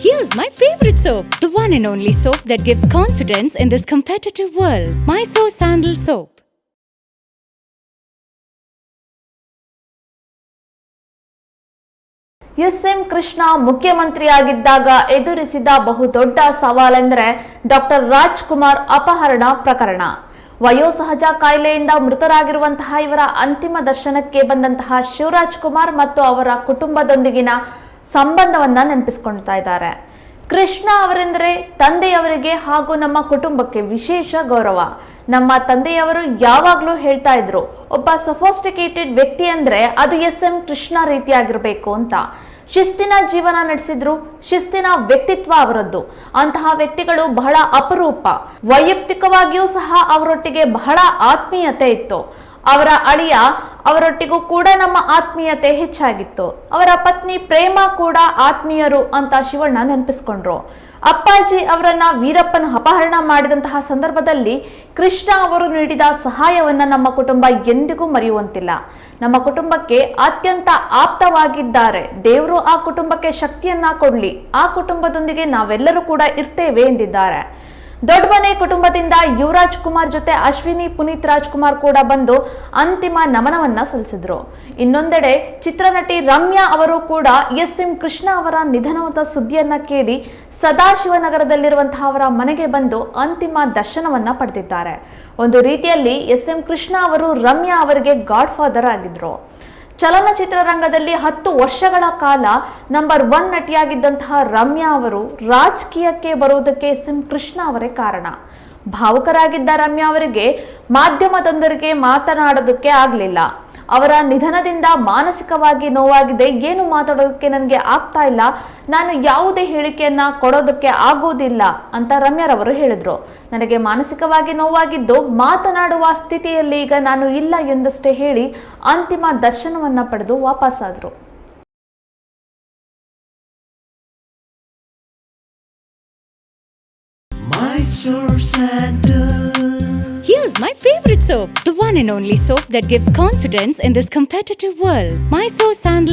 Here's my favorite soap, the one and only soap that gives confidence in this competitive world. My Mysore Sandal Soap. S M Krishna ಮುಖ್ಯಮಂತ್ರಿಯಾಗಿದ್ದಾಗ ಎದುರಿಸಿದ ಬಹುದೊಡ್ಡ ಸವಾಲೆಂದರೆ doctor Rajkumar ಅಪಹರಣ ಪ್ರಕರಣ ವಯೋಸಹಜ ಕಾಯಿಲೆಯಿಂದ ಮೃತರಾಗಿರುವಂತಹ ಇವರ ಅಂತಿಮ ದರ್ಶನಕ್ಕೆ ಬಂದಂತಹ ಶಿವರಾಜ್ ಕುಮಾರ್ ಮತ್ತು ಅವರ ಕುಟುಂಬದೊಂದಿಗಿನ ಸಂಬಂಧವನ್ನ ನೆನಪಿಸ್ಕೊಳ್ತಾ ಇದ್ದಾರೆ. ಕೃಷ್ಣ ಅವರೆಂದರೆ ತಂದೆಯವರಿಗೆ ಹಾಗೂ ನಮ್ಮ ಕುಟುಂಬಕ್ಕೆ ವಿಶೇಷ ಗೌರವ. ನಮ್ಮ ತಂದೆಯವರು ಯಾವಾಗಲೂ ಹೇಳ್ತಾ ಇದ್ರು, ಒಬ್ಬ ಸೊಫೋಸ್ಟಿಕೇಟೆಡ್ ವ್ಯಕ್ತಿ ಅಂದ್ರೆ ಅದು ಎಸ್ ಎಂ ಕೃಷ್ಣ ರೀತಿಯಾಗಿರ್ಬೇಕು ಅಂತ. ಶಿಸ್ತಿನ ಜೀವನ ನಡೆಸಿದ್ರು, ಶಿಸ್ತಿನ ವ್ಯಕ್ತಿತ್ವ ಅವರದ್ದು. ಅಂತಹ ವ್ಯಕ್ತಿಗಳು ಬಹಳ ಅಪರೂಪ. ವೈಯಕ್ತಿಕವಾಗಿಯೂ ಸಹ ಅವರೊಟ್ಟಿಗೆ ಬಹಳ ಆತ್ಮೀಯತೆ ಇತ್ತು. ಅವರ ಅಳಿಯ ಅವರೊಟ್ಟಿಗೂ ಕೂಡ ನಮ್ಮ ಆತ್ಮೀಯತೆ ಹೆಚ್ಚಾಗಿತ್ತು. ಅವರ ಪತ್ನಿ ಪ್ರೇಮ ಕೂಡ ಆತ್ಮೀಯರು ಅಂತ ಶಿವಣ್ಣ ನೆನಪಿಸ್ಕೊಂಡ್ರು. ಅಪ್ಪಾಜಿ ಅವರನ್ನ ವೀರಪ್ಪನ ಅಪಹರಣ ಮಾಡಿದಂತಹ ಸಂದರ್ಭದಲ್ಲಿ ಕೃಷ್ಣ ಅವರು ನೀಡಿದ ಸಹಾಯವನ್ನ ನಮ್ಮ ಕುಟುಂಬ ಎಂದಿಗೂ ಮರೆಯುವಂತಿಲ್ಲ. ನಮ್ಮ ಕುಟುಂಬಕ್ಕೆ ಅತ್ಯಂತ ಆಪ್ತವಾಗಿದ್ದಾರೆ. ದೇವರು ಆ ಕುಟುಂಬಕ್ಕೆ ಶಕ್ತಿಯನ್ನ ಕೊಡ್ಲಿ. ಆ ಕುಟುಂಬದೊಂದಿಗೆ ನಾವೆಲ್ಲರೂ ಕೂಡ ಇರ್ತೇವೆ ಎಂದಿದ್ದಾರೆ. ದೊಡ್ಡಮನೆ ಕುಟುಂಬದಿಂದ ಯುವರಾಜ್ ಕುಮಾರ್ ಜೊತೆ ಅಶ್ವಿನಿ ಪುನೀತ್ ರಾಜ್ಕುಮಾರ್ ಕೂಡ ಬಂದು ಅಂತಿಮ ನಮನವನ್ನ ಸಲ್ಲಿಸಿದ್ರು. ಇನ್ನೊಂದೆಡೆ ಚಿತ್ರನಟಿ ರಮ್ಯಾ ಅವರು ಕೂಡ ಎಸ್ ಎಂ ಕೃಷ್ಣ ಅವರ ನಿಧನವಾದ ಸುದ್ದಿಯನ್ನ ಕೇಳಿ ಸದಾಶಿವನಗರದಲ್ಲಿರುವಂತಹ ಅವರ ಮನೆಗೆ ಬಂದು ಅಂತಿಮ ದರ್ಶನವನ್ನ ಪಡೆದಿದ್ದಾರೆ. ಒಂದು ರೀತಿಯಲ್ಲಿ ಎಸ್ ಎಂ ಕೃಷ್ಣ ಅವರು ರಮ್ಯಾ ಅವರಿಗೆ ಗಾಡ್ ಫಾದರ್ ಆಗಿದ್ರು. ಚಲನಚಿತ್ರರಂಗದಲ್ಲಿ ಹತ್ತು ವರ್ಷಗಳ ಕಾಲ ನಂಬರ್ ಒನ್ ನಟಿಯಾಗಿದ್ದಂತಹ ರಮ್ಯಾ ಅವರು ರಾಜಕೀಯಕ್ಕೆ ಬರುವುದಕ್ಕೆ ಸಿಂ ಕೃಷ್ಣ ಅವರೇ ಕಾರಣ. ಭಾವುಕರಾಗಿದ್ದ ರಮ್ಯಾ ಅವರಿಗೆ ಮಾಧ್ಯಮದೊಂದರಿಗೆ ಮಾತನಾಡೋದಕ್ಕೆ ಆಗಲಿಲ್ಲ. ಅವರ ನಿಧನದಿಂದ ಮಾನಸಿಕವಾಗಿ ನೋವಾಗಿದೆ. ಏನು ಮಾತಾಡೋದಕ್ಕೆ ನನಗೆ ಆಗ್ತಾ ಇಲ್ಲ. ನಾನು ಯಾವುದೇ ಹೇಳಿಕೆಯನ್ನ ಕೊಡೋದಕ್ಕೆ ಆಗೋದಿಲ್ಲ ಅಂತ ರಮ್ಯಾರವರು ಹೇಳಿದ್ರು. ನನಗೆ ಮಾನಸಿಕವಾಗಿ ನೋವಾಗಿದ್ದು ಮಾತನಾಡುವ ಸ್ಥಿತಿಯಲ್ಲಿ ಈಗ ನಾನು ಇಲ್ಲ ಎಂದಷ್ಟೇ ಹೇಳಿ ಅಂತಿಮ ದರ್ಶನವನ್ನ ಪಡೆದು ವಾಪಸ್ಸಾದ್ರು and Sandal Here's my favorite soap, the one and only soap that gives confidence in this competitive world. Mysore Sandal